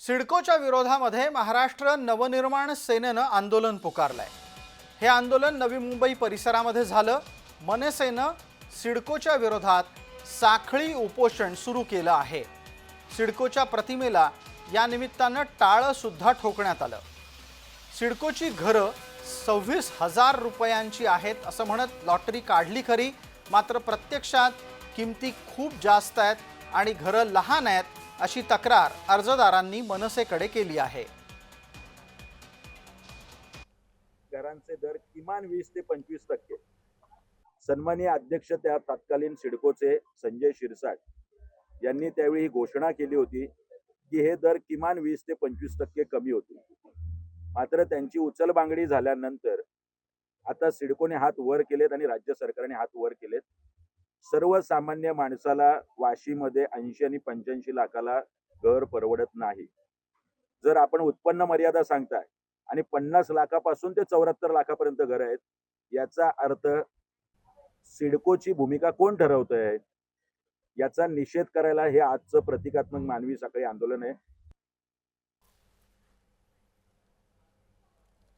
सिडकोच्या विरोधामध्ये महाराष्ट्र नवनिर्माण सेनेनं आंदोलन पुकारलंय. हे आंदोलन नवी मुंबई परिसरामध्ये झालं. मनसेनं सिडकोच्या विरोधात साखळी उपोषण सुरू केलं आहे. सिडकोच्या प्रतिमेला या निमित्तानं टाळंसुद्धा ठोकण्यात आलं. सिडकोची घरं सव्वीस हजार रुपयांची आहेत असं म्हणत लॉटरी काढली खरी. मात्र प्रत्यक्षात किमती खूप जास्त आहेत आणि घरं लहान आहेत अशी तक्रार अर्जदारांनी मनसेकडे केली आहे. घरांचे दर किमान वीस ते पंचवीस टक्के. सन्माननीय अध्यक्ष त्या तत्कालीन सिडकोचे संजय शिरसाट यांनी त्यावेळी ही घोषणा केली होती की हे दर किमान वीस ते पंचवीस टक्के कमी होतील. मात्र त्यांची उचलबांगडी झाल्यानंतर आता सिडकोने हात वर केलेत आणि राज्य सरकारने हात वर केलेत. सर्वसामान्य माणसाला वाशीमध्ये ऐंशी आणि पंच्याऐंशी लाखाला घर परवडत नाही. जर आपण उत्पन्न मर्यादा सांगताय आणि पन्नास लाखापासून ते चौऱ्याहत्तर लाखापर्यंत घर आहेत याचा अर्थ सिडकोची भूमिका कोण ठरवत आहे याचा निषेध करायला हे आजचं प्रतिकात्मक मानवी साखळी आंदोलन आहे.